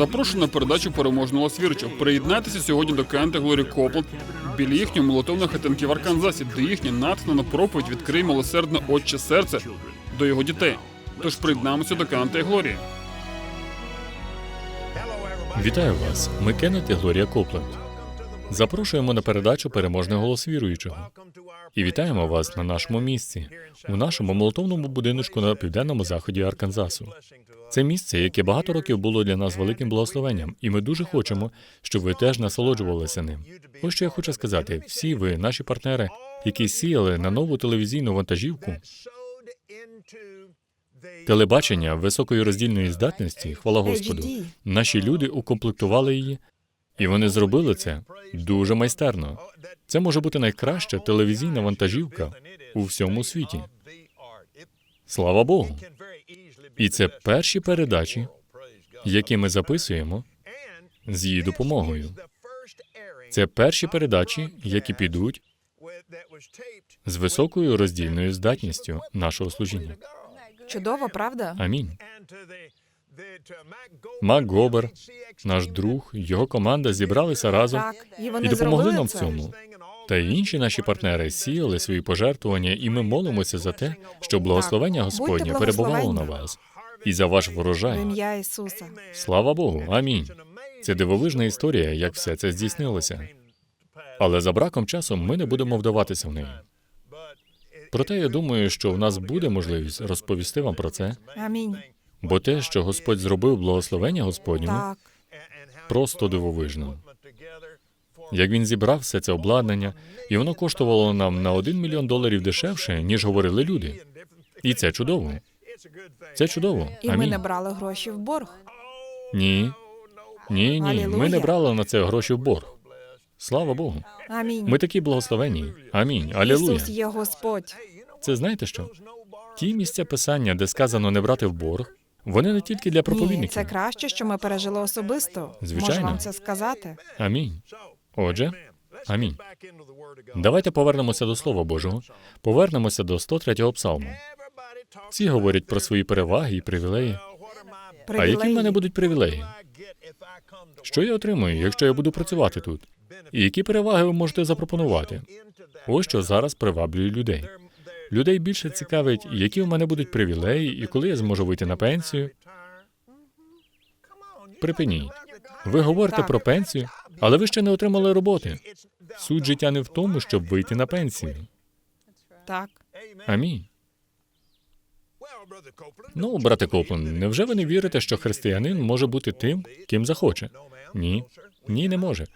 Запрошую на передачу переможного свірчу. Приєднайтеся сьогодні до Кенти Глорі Копленд біля їхньої молотовної хатинки в Арканзасі, де їхня натхнена проповідь відкриє милосердне отче серце до його дітей. Тож приєднаємося до Кенти Глорії. Вітаю вас. Ми Кеннет і Глорія Копленд. Запрошуємо на передачу Переможний голос віруючого. І вітаємо вас на нашому місці, у нашому молотовному будиночку на південному заході Арканзасу. Це місце, яке багато років було для нас великим благословенням, і ми дуже хочемо, щоб ви теж насолоджувалися ним. Ось що я хочу сказати: всі ви, наші партнери, які сіяли на нову телевізійну вантажівку, телебачення високої роздільної здатності, хвала Господу, наші люди укомплектували її, і вони зробили це дуже майстерно. Це може бути найкраща телевізійна вантажівка у всьому світі. Слава Богу! І це перші передачі, які ми записуємо з її допомогою. Це перші передачі, які підуть з високою роздільною здатністю нашого служіння. Чудово, правда? Амінь. Мак Гобер, наш друг, його команда зібралися разом Так, і вони і допомогли нам в цьому. Та й інші наші партнери сіяли свої пожертвування, і ми молимося за те, щоб благословення Господнє перебувало на вас і за ваш В ім'я Ісуса. Слава Богу, амінь. Це дивовижна історія, як все це здійснилося. Але за браком часу ми не будемо вдаватися в неї. Проте я думаю, що в нас буде можливість розповісти вам про це, Амінь. Бо те, що Господь зробив благословення Господньому, Так, просто дивовижно. Як він зібрав все це обладнання, і воно коштувало нам на один мільйон доларів дешевше, ніж говорили люди. І це чудово. Це чудово. і ми не брали гроші в борг. Ні. Ні, ні. Ми не брали на це гроші в борг. Слава Богу. Амінь. Ми такі благословені. Амінь. Алілуя. Ісус є Господь. Це знаєте що? Ті місця писання, де сказано не брати в борг, вони не тільки для Ні, проповідників. це краще, що ми пережили особисто. Звичайно. Можу вам це сказати. Амінь. Отже, амінь. Давайте повернемося до Слова Божого. Повернемося до 103-го псалму. Всі говорять про свої переваги і привілеї. А які в мене будуть привілеї? Що я отримую, якщо я буду працювати тут? І які переваги ви можете запропонувати? Ось що зараз приваблює людей. Людей більше цікавить, які в мене будуть привілеї і коли я зможу вийти на пенсію. Припиніть. Ви говорите про пенсію, але ви ще не отримали роботи. Суть життя не в тому, щоб вийти на пенсію. Так. Амінь. Ну, брате Коплен, невже ви не вірите, що християнин може бути тим, ким захоче? Ні. Ні, не може.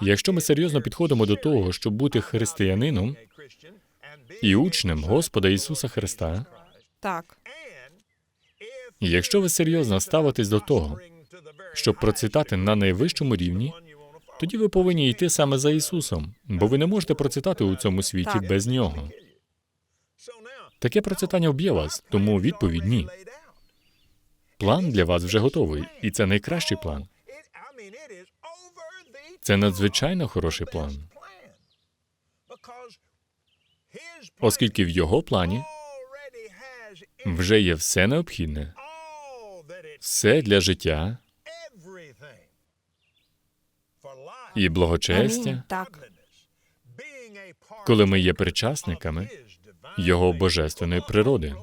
Якщо ми серйозно підходимо до того, щоб бути християнином і учнем Господа Ісуса Христа, Так. і якщо ви серйозно ставитесь до того, щоб процвітати на найвищому рівні, тоді ви повинні йти саме за Ісусом, бо ви не можете процвітати у цьому світі Так. без нього. Таке процвітання вб'є вас, тому відповідь ні. План для вас вже готовий, і це найкращий план. Це надзвичайно хороший план, оскільки в його плані вже є все необхідне, все для життя і благочестя, Амінь. Так. коли ми є причасниками його божественної природи.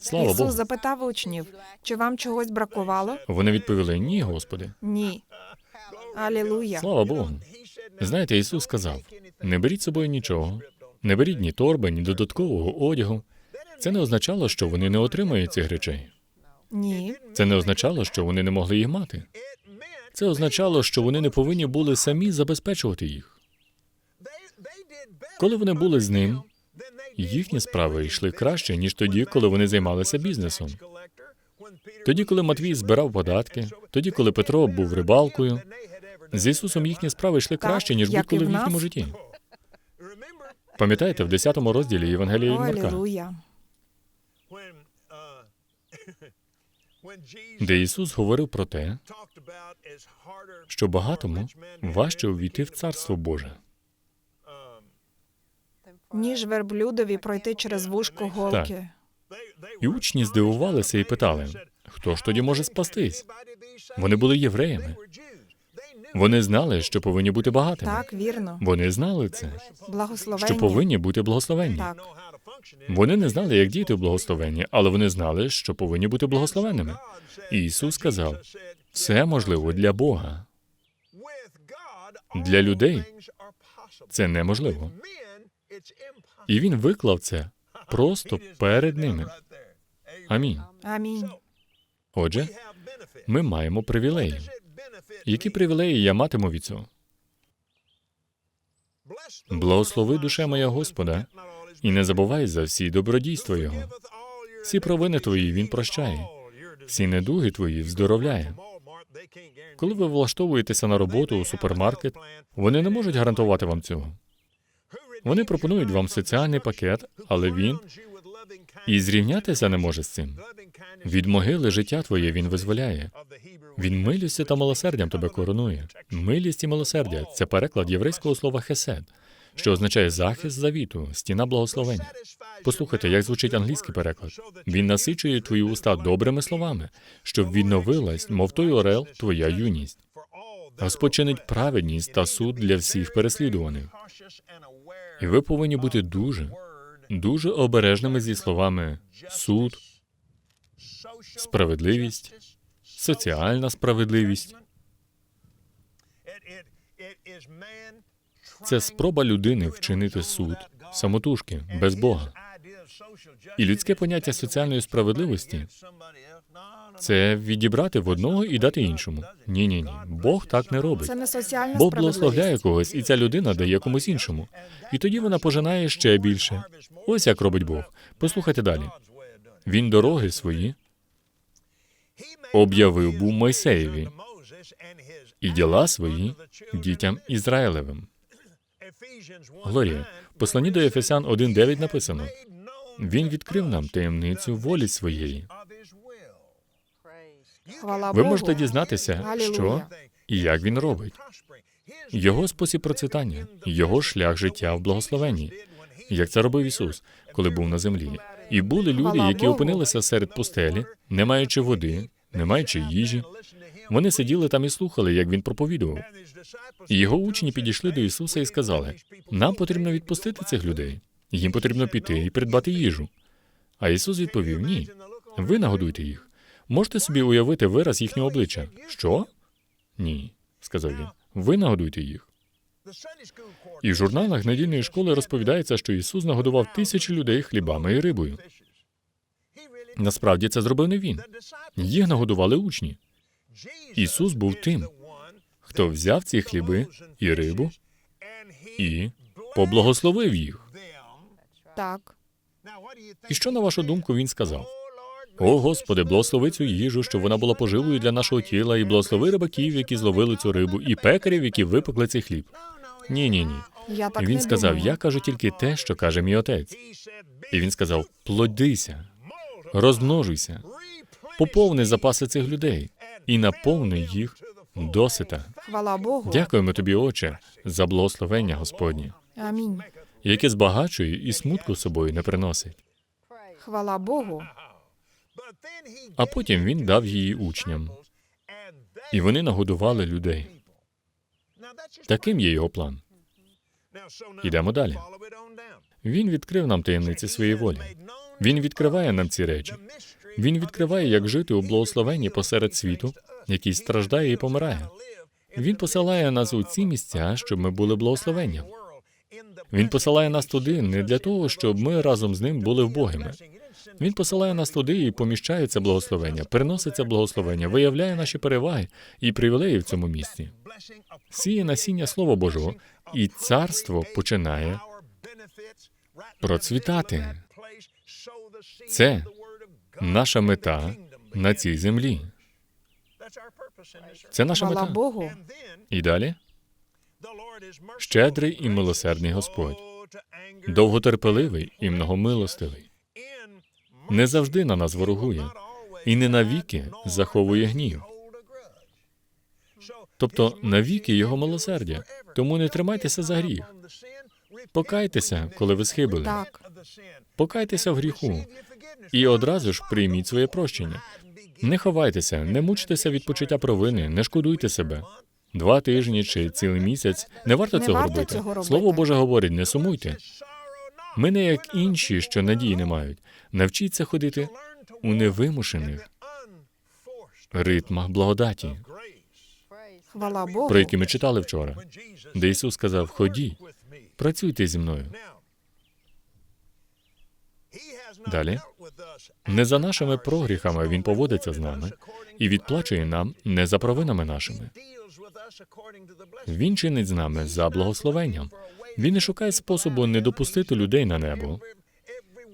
Слава Ісус Богу. запитав учнів, чи вам чогось бракувало? Вони відповіли: Ні, Господи. Ні. Алілуя. Слава Богу. Знаєте, Ісус сказав: не беріть з собою нічого, не беріть ні торби, ні додаткового одягу. Це не означало, що вони не отримають цих речей. Ні. Це не означало, що вони не могли їх мати. Це означало, що вони не повинні були самі забезпечувати їх. Коли вони були з ним, їхні справи йшли краще, ніж тоді, коли вони займалися бізнесом. Тоді, коли Матвій збирав податки, тоді, коли Петро був рибалкою, з Ісусом їхні справи йшли краще, ніж будь-коли в їхньому житті. Пам'ятаєте, в 10 розділі Євангелія від Марка, Алілуя. де Ісус говорив про те, що багатому важче увійти в Царство Боже. Ніж верблюдові пройти через вушко голки. І учні здивувалися і питали: Хто ж тоді може спастись? Вони були євреями. Вони знали, що повинні бути багатими. Так, вірно. Вони знали це, Благословення. що повинні бути благословенні. Так, Вони не знали, як діяти в благословенні, але вони знали, що повинні бути благословенними. І Ісус сказав: все можливо для Бога. Для людей Це неможливо. І він виклав це просто перед ними. Амінь. амінь. Отже, ми маємо привілеї. Які привілеї я матиму від цього? Благослови душе моя Господа, і не забувай за всі добродійства Його. Всі провини твої він прощає, всі недуги твої вздоровляє. Коли ви влаштовуєтеся на роботу у супермаркет, вони не можуть гарантувати вам цього. Вони пропонують вам соціальний пакет, але він і зрівнятися не може з цим. Від могили життя твоє він визволяє. Він милістю та милосердям тебе коронує. Милість і милосердя це переклад єврейського слова хесед, що означає захист завіту, стіна благословення. Послухайте, як звучить англійський переклад. Він насичує твої уста добрими словами, щоб відновилась, мов той орел, твоя юність. Господь чинить праведність та суд для всіх переслідуваних. І ви повинні бути дуже, дуже обережними зі словами суд, справедливість, соціальна справедливість. Це спроба людини вчинити суд самотужки, без Бога. І людське поняття соціальної справедливості це відібрати в одного і дати іншому. Ні, ні, ні. Бог так не робить. Це не соціальна Бог благословляє когось, і ця людина дає комусь іншому. І тоді вона пожинає ще більше. Ось як робить Бог. Послухайте далі. Він дороги свої об'явив був Мойсеєві і діла свої дітям Ізраїлевим. Глорія, в посланні до Ефесян 1.9 написано: Він відкрив нам таємницю волі своєї. Хвала Ви Богу. можете дізнатися, що і як він робить. Його спосіб процвітання, його шлях життя в благословенні, як це робив Ісус, коли був на землі. І були люди, які опинилися серед пустелі, не маючи води, не маючи їжі. Вони сиділи там і слухали, як він проповідував. І його учні підійшли до Ісуса і сказали: нам потрібно відпустити цих людей. Їм потрібно піти і придбати їжу. А Ісус відповів: Ні, ви нагодуйте їх. Можете собі уявити вираз їхнього обличчя? Що? Ні, сказав він. Ви нагодуйте їх. І в журналах недільної школи розповідається, що Ісус нагодував тисячі людей хлібами і рибою. Насправді це зробив не він. Їх нагодували учні. Ісус був тим, хто взяв ці хліби і рибу і поблагословив їх. Так. І що, на вашу думку, він сказав? О, Господи, благослови цю їжу, щоб вона була поживою для нашого тіла, і благослови рибаків, які зловили цю рибу, і пекарів, які випекли цей хліб. Ні, ні, ні. Я так І він не сказав: думаю. Я кажу тільки те, що каже мій отець. І він сказав: плодися, розмножуйся, поповни запаси цих людей і наповни їх досита. Хвала Богу. Дякуємо тобі, Отче, за благословення Господнє, Амінь. яке збагачує і смутку з собою не приносить. Хвала Богу. А потім він дав її учням, і вони нагодували людей. Таким є його план. Ідемо далі. Він відкрив нам таємниці своєї волі. Він відкриває нам ці речі. Він відкриває, як жити у благословенні посеред світу, який страждає і помирає. Він посилає нас у ці місця, щоб ми були благословенням. Він посилає нас туди не для того, щоб ми разом з ним були вбогими. Він посилає нас туди і поміщає це благословення, переносить це благословення, виявляє наші переваги і привілеї в цьому місці. Сіє насіння Слова Божого, і царство починає процвітати. Це наша мета на цій землі. Це наша мета. Богу. І далі щедрий і милосердний Господь, довготерпеливий і многомилостивий, не завжди на нас ворогує і не навіки заховує гнів. Тобто навіки його милосердя. Тому не тримайтеся за гріх. Покайтеся, коли ви схибили. Так. Покайтеся в гріху і одразу ж прийміть своє прощення. Не ховайтеся, не мучтеся від почуття провини, не шкодуйте себе. Два тижні чи цілий місяць не варто Не цього варто робити. цього робити. Слово Боже говорить: не сумуйте. Ми не як інші, що надії не мають. Навчіться ходити у невимушених ритмах благодаті, Хвала Богу. про які ми читали вчора, де Ісус сказав: Ходіть, працюйте зі мною. Далі. Не за нашими прогріхами Він поводиться з нами і відплачує нам не за провинами нашими. Він чинить з нами за благословенням. Він не шукає способу не допустити людей на небо.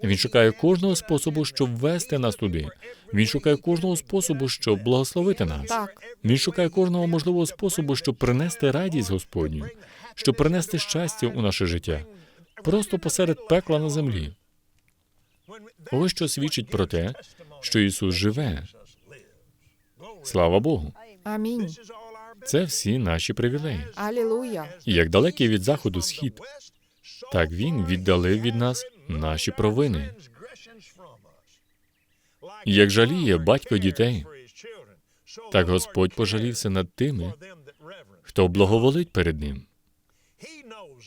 Він шукає кожного способу, щоб ввести нас туди. Він шукає кожного способу, щоб благословити нас. Так. Він шукає кожного можливого способу, щоб принести радість Господню, щоб принести щастя у наше життя, просто посеред пекла на землі. Ось що свідчить про те, що Ісус живе. Слава Богу! Амінь. Це всі наші привілеї. Алілуя. І як далекий від заходу схід, так він віддалив від нас наші провини. Як жаліє батько дітей, так Господь пожалівся над тими, хто благоволить перед ним,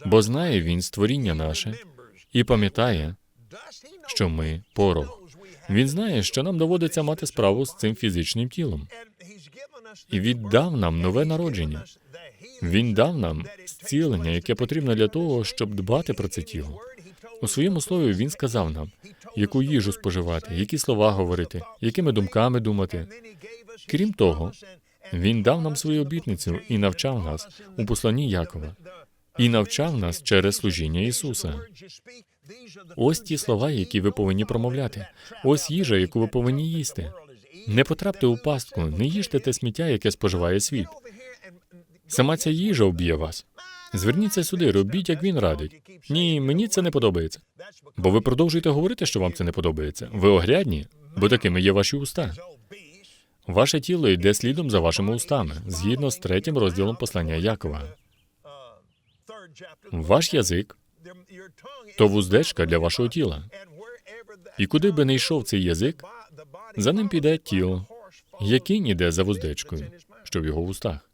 бо знає він створіння наше і пам'ятає, що ми порох. Він знає, що нам доводиться мати справу з цим фізичним тілом, і віддав нам нове народження. Він дав нам зцілення, яке потрібно для того, щоб дбати про це тіло. У своєму слові він сказав нам, яку їжу споживати, які слова говорити, якими думками думати. Крім того, він дав нам свою обітницю і навчав нас у посланні Якова, і навчав нас через служіння Ісуса. Ось ті слова, які ви повинні промовляти. Ось їжа, яку ви повинні їсти. Не потрапте у пастку, не їжте те сміття, яке споживає світ. Сама ця їжа вб'є вас. Зверніться сюди, робіть, як він радить. Ні, мені це не подобається. Бо ви продовжуєте говорити, що вам це не подобається. Ви огрядні, бо такими є ваші уста. Ваше тіло йде слідом за вашими устами, згідно з третім розділом послання Якова. Ваш язик то вуздечка для вашого тіла. І куди би не йшов цей язик, за ним піде тіло, який іде за вуздечкою, що в його вустах.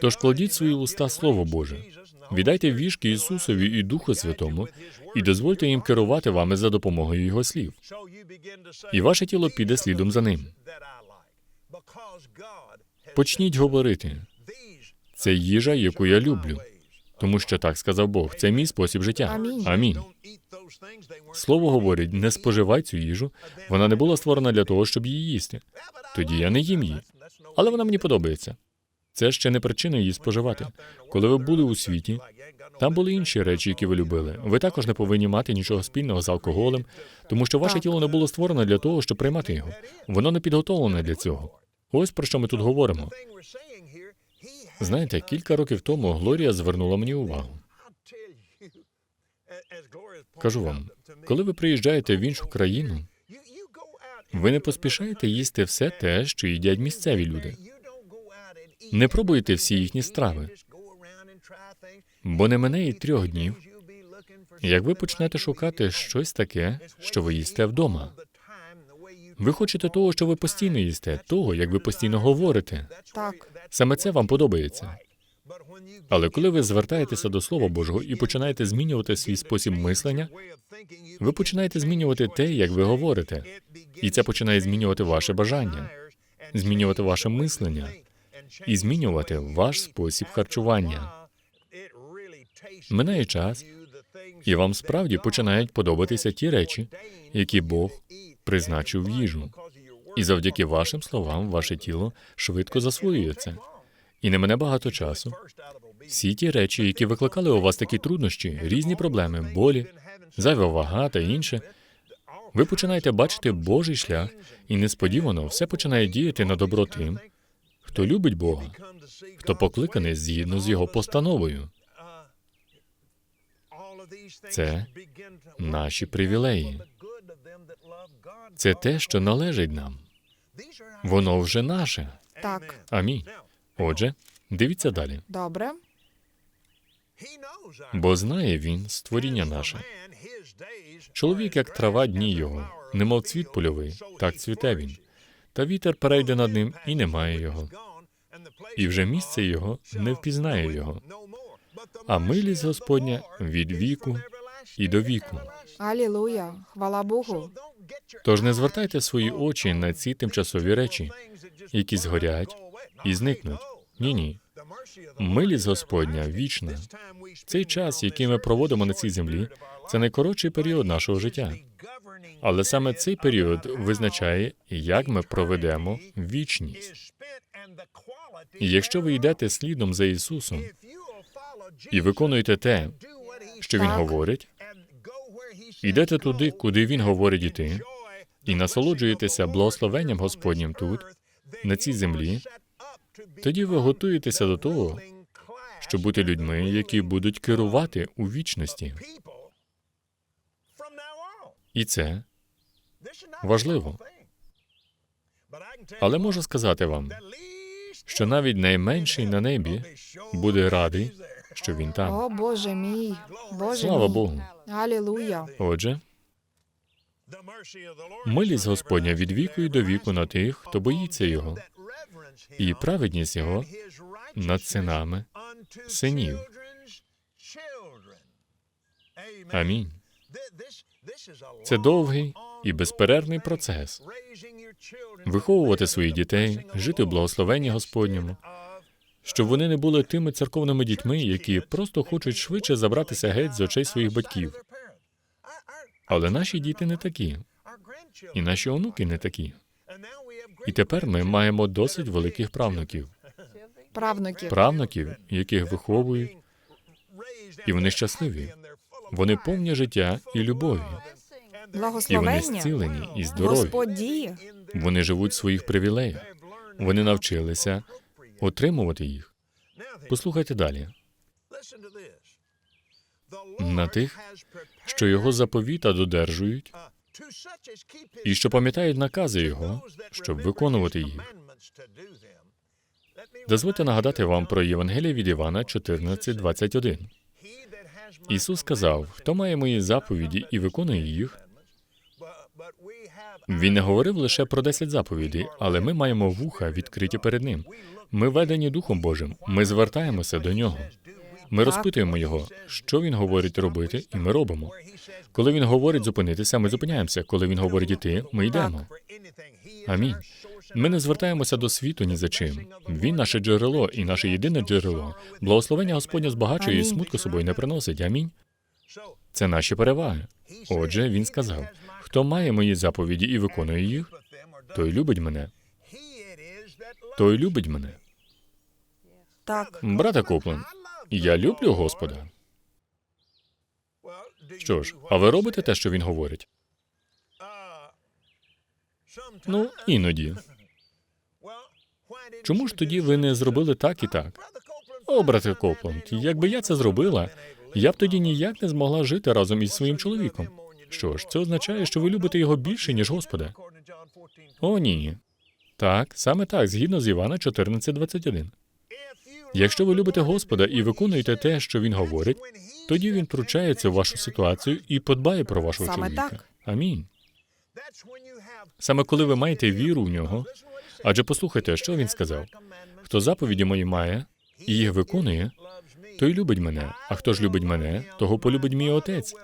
Тож кладіть свої уста Слово Боже, віддайте вішки Ісусові і Духу Святому, і дозвольте їм керувати вами за допомогою Його слів. І ваше тіло піде слідом за ним. Почніть говорити. Це їжа, яку я люблю, тому що так сказав Бог. Це мій спосіб життя. Амінь. Амінь. Слово говорить: не споживай цю їжу. Вона не була створена для того, щоб її їсти. Тоді я не їм її. Але вона мені подобається. Це ще не причина її споживати. Коли ви були у світі, там були інші речі, які ви любили. Ви також не повинні мати нічого спільного з алкоголем, тому що ваше тіло не було створено для того, щоб приймати його. Воно не підготовлене для цього. Ось про що ми тут говоримо. Знаєте, кілька років тому Глорія звернула мені увагу. Кажу вам, коли ви приїжджаєте в іншу країну, ви не поспішаєте їсти все те, що їдять місцеві люди. Не пробуйте всі їхні страви, бо не мине і трьох днів, як ви почнете шукати щось таке, що ви їсте вдома. Ви хочете того, що ви постійно їсте, того, як ви постійно говорите. Так. Саме це вам подобається. Але коли ви звертаєтеся до Слова Божого і починаєте змінювати свій спосіб мислення, ви починаєте змінювати те, як ви говорите, і це починає змінювати ваше бажання, змінювати ваше мислення і змінювати ваш спосіб харчування. Минає час, і вам справді починають подобатися ті речі, які Бог призначив в їжу. І завдяки вашим словам, ваше тіло швидко засвоює це. І не мене багато часу. Всі ті речі, які викликали у вас такі труднощі, різні проблеми, болі, зайва вага та інше, ви починаєте бачити Божий шлях, і несподівано все починає діяти на добро тим, хто любить Бога, хто покликаний згідно з його постановою. Це наші привілеї. Це те, що належить нам. Воно вже наше. Так. Амінь. Отже, дивіться далі. Добре. Бо знає він створіння наше. Чоловік, як трава дні його, немов цвіт польовий, так цвіте він. Та вітер перейде над ним, і немає його. І вже місце його не впізнає його. А милість Господня від віку і до віку. Алілуя. Хвала Богу. Тож не звертайте свої очі на ці тимчасові речі, які згорять і зникнуть. Ні, ні. Милість Господня вічна. Цей час, який ми проводимо на цій землі, це найкоротший період нашого життя. Але саме цей період визначає, як ми проведемо вічність. І якщо ви йдете слідом за Ісусом і виконуєте те, що Він говорить, йдете туди, куди Він говорить іти, і насолоджуєтеся благословенням Господнім тут, на цій землі, тоді ви готуєтеся до того, щоб бути людьми, які будуть керувати у вічності. І це важливо. Але можу сказати вам, що навіть найменший на небі буде радий, що він там. О, Боже мій. Боже Слава мій. Богу. Алілуя. Отже, милість Господня від віку і до віку на тих, хто боїться його, і праведність його над синами синів. Амінь. Це довгий і безперервний процес. Виховувати своїх дітей, жити в благословенні Господньому, щоб вони не були тими церковними дітьми, які просто хочуть швидше забратися геть з очей своїх батьків. Але наші діти не такі, і наші онуки не такі. І тепер ми маємо досить великих правнуків, Правнуки. правнуків, яких виховують, і вони щасливі. Вони повні життя і любові, і вони зцілені і здорові. Діє. Вони живуть в своїх привілеях. Вони навчилися отримувати їх. Послухайте далі. на тих, Що його заповіта додержують, і що пам'ятають накази його, щоб виконувати їх. Дозвольте нагадати вам про Євангеліє від Івана 14.21. Ісус сказав: хто має мої заповіді і виконує їх, він не говорив лише про 10 заповідей, але ми маємо вуха відкриті перед ним. Ми ведені Духом Божим. Ми звертаємося до нього. Ми розпитуємо його, що він говорить робити, і ми робимо. Коли він говорить зупинитися, ми зупиняємося. Коли він говорить іти, ми йдемо. Амінь. Ми не звертаємося до світу ні за чим. Він наше джерело і наше єдине джерело. Благословення Господня збагачує і смутку собою не приносить. Амінь. Це наші переваги. Отже, він сказав: хто має мої заповіді і виконує їх, той любить мене. Той любить мене. Так. Брате Коплен, я люблю Господа. Що ж, а ви робите те, що він говорить? Ну, іноді. Чому ж тоді ви не зробили так і так? О, брате Копланд, якби я це зробила, я б тоді ніяк не змогла жити разом із своїм чоловіком. Що ж, це означає, що ви любите його більше, ніж Господа. О, ні. Так, саме так, згідно з Івана 14.21. Якщо ви любите Господа і виконуєте те, що він говорить, тоді він втручається в вашу ситуацію і подбає про вашого Саме чоловіка. так. Амінь. Саме коли ви маєте віру в нього, адже послухайте, що він сказав: хто заповіді мої має і їх виконує, той любить мене. А хто ж любить мене, того полюбить мій отець.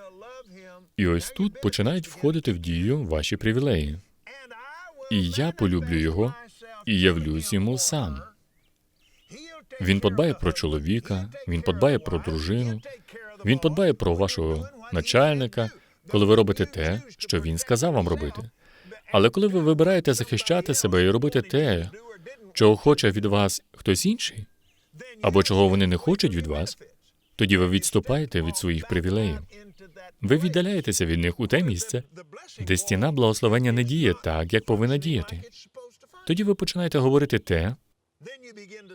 І ось тут починають входити в дію ваші привілеї. І я полюблю його і явлюсь йому сам. Він подбає про чоловіка, він подбає про дружину, він подбає про вашого начальника, коли ви робите те, що він сказав вам робити. Але коли ви вибираєте захищати себе і робити те, чого хоче від вас хтось інший, або чого вони не хочуть від вас, тоді ви відступаєте від своїх привілеїв. Ви віддаляєтеся від них у те місце, де стіна благословення не діє так, як повинна діяти. Тоді ви починаєте говорити те,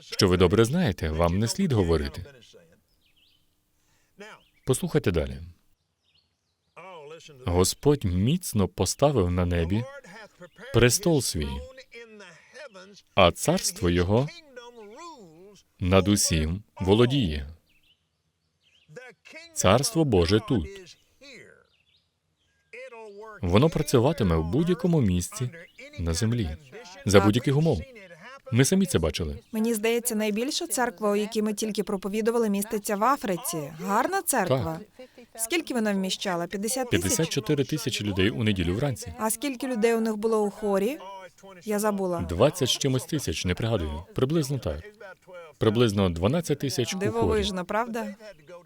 що ви добре знаєте, вам не слід говорити. Послухайте далі. Господь міцно поставив на небі престол свій, а царство його над усім володіє. Царство Боже тут. Воно працюватиме в будь-якому місці на землі за будь-яких умов. Ми самі це бачили. Мені здається, найбільша церква, у якій ми тільки проповідували, міститься в Африці. Гарна церква. Скільки вона вміщала? 50 тисяч? 54 тисячі людей у неділю вранці. А скільки людей у них було у хорі? Я забула. 20 з чимось тисяч, не пригадую. Приблизно так. Приблизно 12 тисяч. Дивовижно, правда?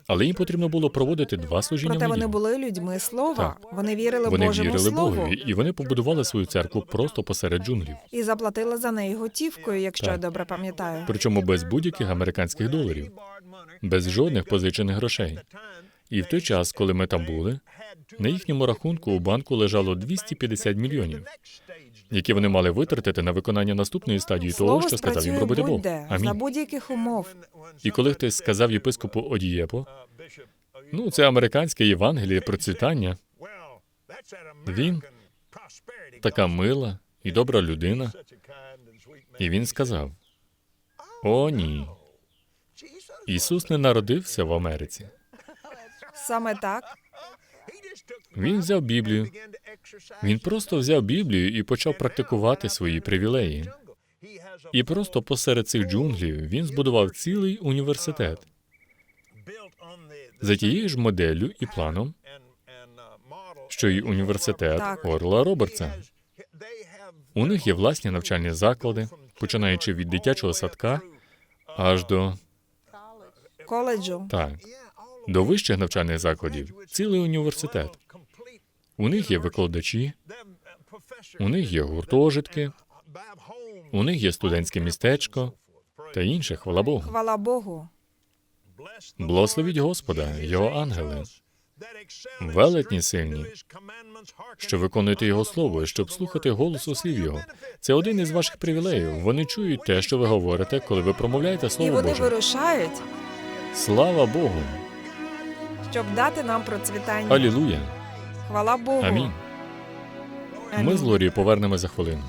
Але їм потрібно було проводити два служіння Проте вони були людьми слова. Вони вірили Вони Божому вірили слову Богові, і вони побудували свою церкву просто посеред джунглів. і заплатили за неї готівкою, якщо Так. я добре пам'ятаю. Причому без будь-яких американських доларів, без жодних позичених грошей. І в той час, коли ми там були, на їхньому рахунку у банку лежало 250 мільйонів, які вони мали витратити на виконання наступної стадії того, що сказав їм робити Бог. будь-де, за будь-яких умов. І коли хтось сказав єпископу Одієпо, ну це американське Євангеліє процвітання, Він така мила і добра людина, і він сказав: О, ні, Ісус не народився в Америці. Саме так. Він взяв Біблію. Він просто взяв Біблію і почав практикувати свої привілеї. І просто посеред цих джунглів він збудував цілий університет за тією ж моделлю і планом, що й університет Так. Орла Робертса. У них є власні навчальні заклади, починаючи від дитячого садка аж до Коледжу. так, до вищих навчальних закладів, цілий університет. У них є викладачі, у них є гуртожитки, у них є студентське містечко та інше, хвала Богу. Хвала Богу. Благословіть Господа, його ангели, велетні сильні, що виконуєте його слово, щоб слухати голосу слів його. Це один із ваших привілеїв. Вони чують те, що ви говорите, коли ви промовляєте І слово вони Боже. вирушають, Слава Богу! Щоб дати нам процвітання. Алілуя! Хвала Богу. Амінь. Амінь. Ми з Лорі повернемо за хвилину.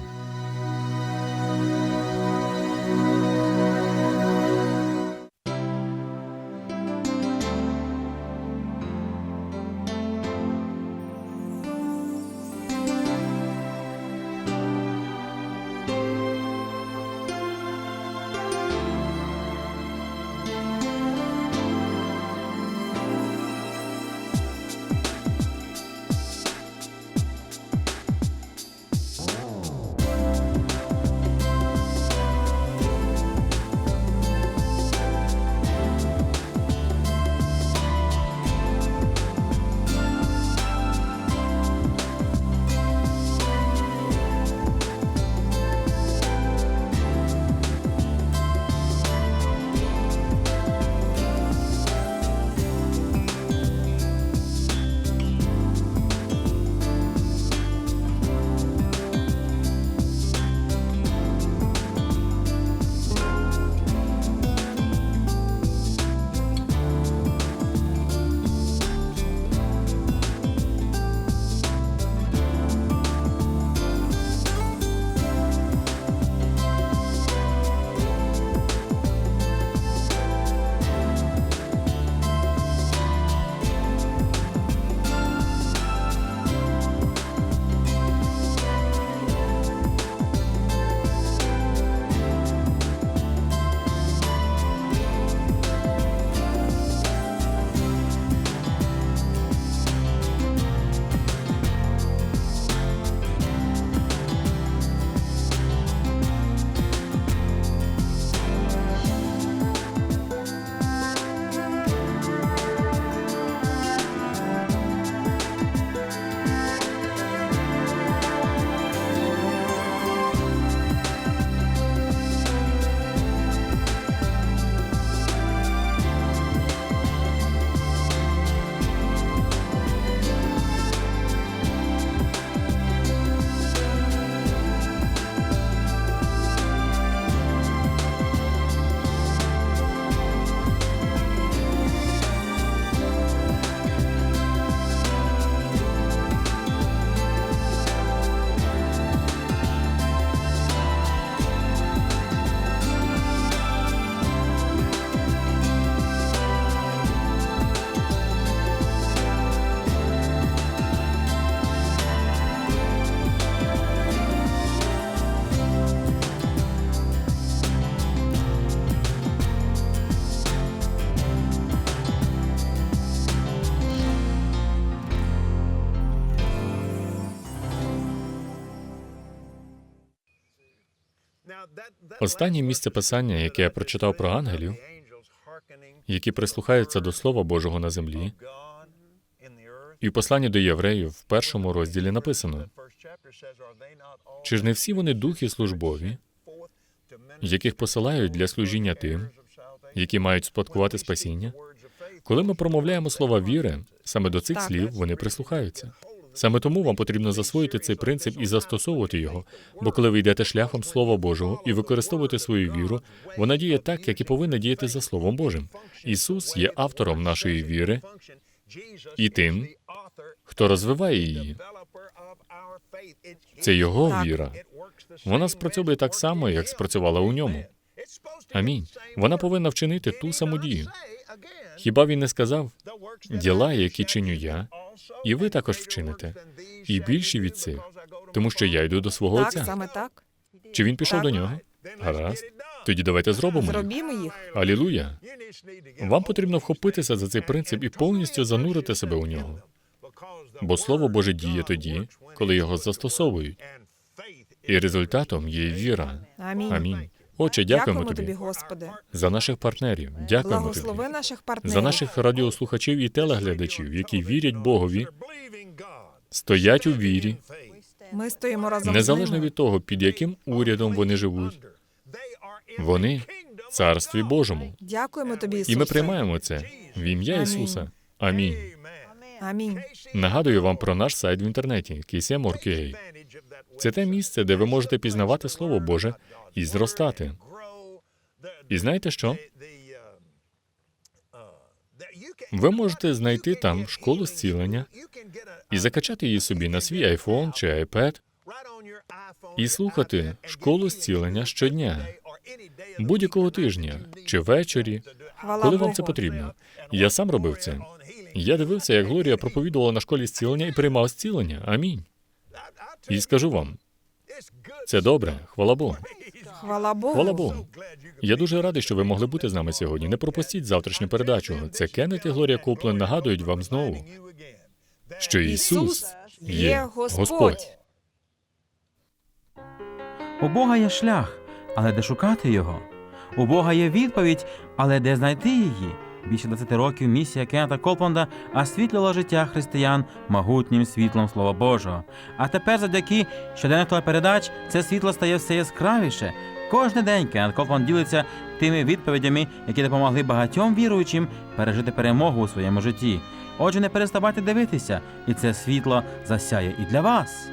Останнє місце писання, яке я прочитав про ангелів, які прислухаються до Слова Божого на землі, і в посланні до євреїв в першому розділі написано: чи ж не всі вони духи службові, яких посилають для служіння тим, які мають спадкувати спасіння? Коли ми промовляємо слова віри, саме до цих слів вони прислухаються. Саме тому вам потрібно засвоїти цей принцип і застосовувати його. Бо коли ви йдете шляхом Слова Божого і використовуєте свою віру, вона діє так, як і повинна діяти за Словом Божим. Ісус є автором нашої віри і тим, хто розвиває її. Це його віра. Вона спрацьовує так само, як спрацювала у ньому. Амінь. Вона повинна вчинити ту саму дію. Хіба він не сказав діла, які чиню я, і ви також вчините, і більші від цих, тому що я йду до свого Так, отця. саме так. Чи він пішов Так. до нього? Гаразд. Тоді давайте зробимо. Зробімо їх. Алілуя. Вам потрібно вхопитися за цей принцип і повністю занурити себе у нього. Бо Слово Боже діє тоді, коли його застосовують, і результатом є віра. Амінь. Амінь. Отче, дякуємо тобі, тобі Господи. за наших партнерів. Дякуємо Благослови тобі наших партнерів. за наших радіослухачів і телеглядачів, які вірять Богові, стоять у вірі, Ми стоїмо разом незалежно від того, під яким урядом вони живуть. Вони в царстві Божому. Дякуємо тобі, Ісусе. І ми приймаємо це в ім'я Ісуса. Амінь. Амінь. Нагадую вам про наш сайт в інтернеті KCM.org.ua. Це те місце, де ви можете пізнавати Слово Боже і зростати. І знаєте що? Ви можете знайти там школу зцілення і закачати її собі на свій iPhone чи iPad і слухати школу зцілення щодня, будь-якого тижня чи ввечері, коли вам це потрібно. Я сам робив це. Я дивився, як Глорія проповідувала на школі зцілення і приймав зцілення. Амінь. І скажу вам, це добре, хвала Богу. Хвала Богу. Хвала Богу. Я дуже радий, що ви могли бути з нами сьогодні. Не пропустіть завтрашню передачу. Це Кеннет і Глорія Коплен нагадують вам знову, що Ісус є Господь. У Бога є шлях, але де шукати його? У Бога є відповідь, але де знайти її? Більше 20 років місія Кеннета Копланда освітлювала життя християн могутнім світлом Слова Божого. А тепер, завдяки щоденних телепередач, це світло стає все яскравіше. Кожен день Кеннет Копланд ділиться тими відповідями, які допомогли багатьом віруючим пережити перемогу у своєму житті. Отже, не переставайте дивитися, і це світло засяє і для вас.